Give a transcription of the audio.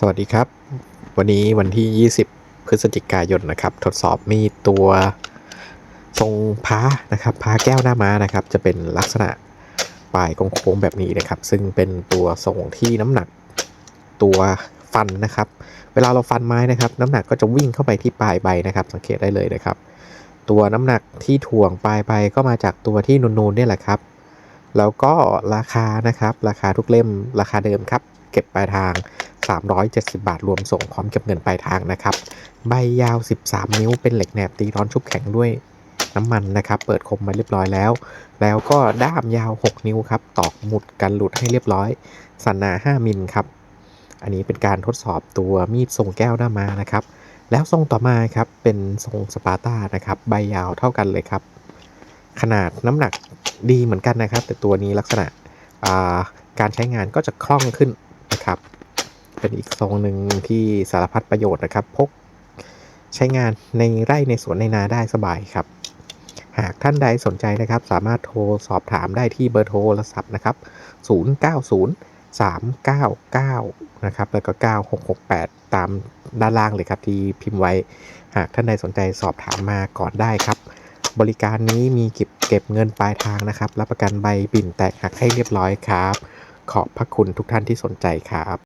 สวัสดีครับ วันนี้วันที่ 20 พฤศจิกายนนะครับ ทดสอบมีตัวทรงพ้านะครับพ้าแก้วหน้าม้านะครับ จะเป็นลักษณะปลายโค้งแบบนี้นะครับ ซึ่งเป็นตัวทรงที่น้ำหนักตัวฟันนะครับ เวลาเราฟันไม้นะครับ น้ำหนักก็จะวิ่งเข้าไปที่ปลายใบนะครับ สังเกตได้เลยนะครับ ตัวน้ำหนักที่ถ่วงปลายใบก็มาจากตัวที่นูนๆเนี่ยแหละครับ แล้วก็ราคานะครับ ราคาทุกเล่มราคาเดิมครับ เก็บปลายทาง 370 บาทรวมส่งพร้อมเก็บเงินปลายทางนะครับ ใบยาว 13 นิ้วเป็นเหล็กแหนบตีร้อนชุบแข็งด้วยน้ำมันนะครับ เปิดคมมาเรียบร้อยแล้ว แล้วก็ด้ามยาว 6 นิ้วครับ ตอกหมุดกันหลุดให้เรียบร้อย สันหนา 5 มิลครับ อันนี้เป็นการทดสอบตัวมีดทรงแก้วหน้ามานะครับ แล้วทรงต่อมาครับเป็นทรงสปาร์ต้านะครับ ใบยาวเท่ากันเลยครับ ขนาดน้ำหนักดีเหมือนกันนะครับ แต่ตัวนี้ลักษณะาการใช้งานก็จะคล่องขึ้น เป็นอีกทรงหนึ่งที่สารพัดประโยชน์นะครับ พกใช้งานในไร่ในสวนในนาได้สบายครับ หากท่านใดสนใจนะครับ สามารถโทรสอบถามได้ที่เบอร์โทรศัพท์นะครับ 090 399 นะครับ แล้วก็ 9668 ตามด้านล่างเลยครับที่พิมพ์ไว้ หากท่านใดสนใจสอบถามมาก่อนได้ครับ บริการนี้มีเก็บเก็บเงินปลายทางนะครับ รับประกันใบบิ่นแตกหักให้เรียบร้อยครับ ขอบพระคุณทุกท่านที่สนใจครับ